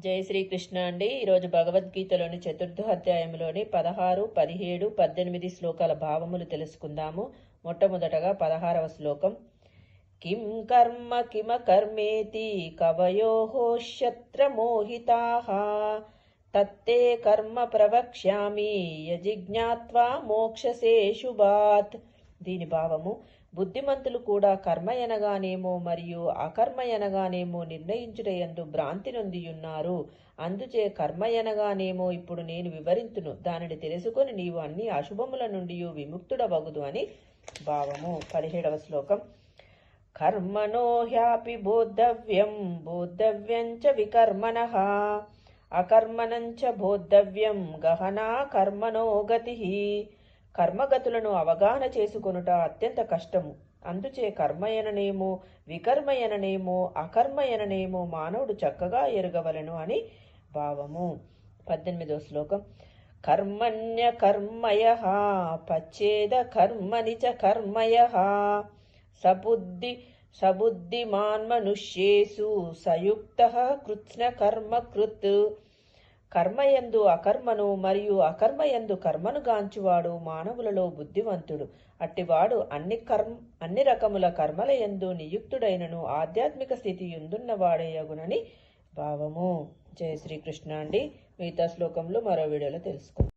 జై శ్రీకృష్ణ అండి. ఈరోజు భగవద్గీతలోని చతుర్థ అధ్యాయంలోని పదహారు పదిహేడు పద్దెనిమిది శ్లోకాల భావములు తెలుసుకుందాము. మొట్టమొదటగా పదహారవ శ్లోకం. కిం కర్మ కిమ కర్మేతి కవయో శత్రమోహితా. తత్తే కర్మ ప్రవక్ష్యామి యజిజ్ఞాత్వా మోక్షసే శుభాత్ దీని భావము బుద్ధిమంతులు కూడా కర్మ ఎనగానేమో మరియు అకర్మ ఎనగానేమో నిర్ణయించుటయందు భ్రాంతి నొందియున్నారు. అందుచే కర్మ ఎనగానేమో ఇప్పుడు నేను వివరింతును. దానిని తెలుసుకొని నీవు అన్ని అశుభముల నుండి విముక్తుడవగుదు అని భావము. పదిహేడవ శ్లోకం. కర్మణో హ్యాపి బోద్ధవ్యం బోద్ధవ్యం చ వికర్మణ. అకర్మణం చ బోద్ధవ్యం గహనా కర్మణో గతి. కర్మగతులను అవగాహన చేసుకొనుట అత్యంత కష్టము. అందుచే కర్మయననేమో వికర్మయననేమో అకర్మయననేమో మానవుడు చక్కగా ఎరగవలను అని భావము. పద్దెనిమిదో శ్లోకం. కర్మణ్య కర్మయ పచ్చేద కర్మని చ కర్మయ సబుద్ధి సబుద్ధిమాన్ మనుష్యేషు సయుక్త కృత్స్న కర్మ కృత్. కర్మయందు అకర్మను మరియు అకర్మయందు కర్మను గాంచువాడు మానవులలో బుద్ధివంతుడు. అట్టివాడు అన్ని కర్మ అన్ని రకముల కర్మల యందు నియుక్తుడైనను ఆధ్యాత్మిక స్థితి ఎందున్నవాడేయగునని భావము. జయ శ్రీకృష్ణ అండి. మిగతా శ్లోకంలో మరో వీడియోలో తెలుసుకుందాం.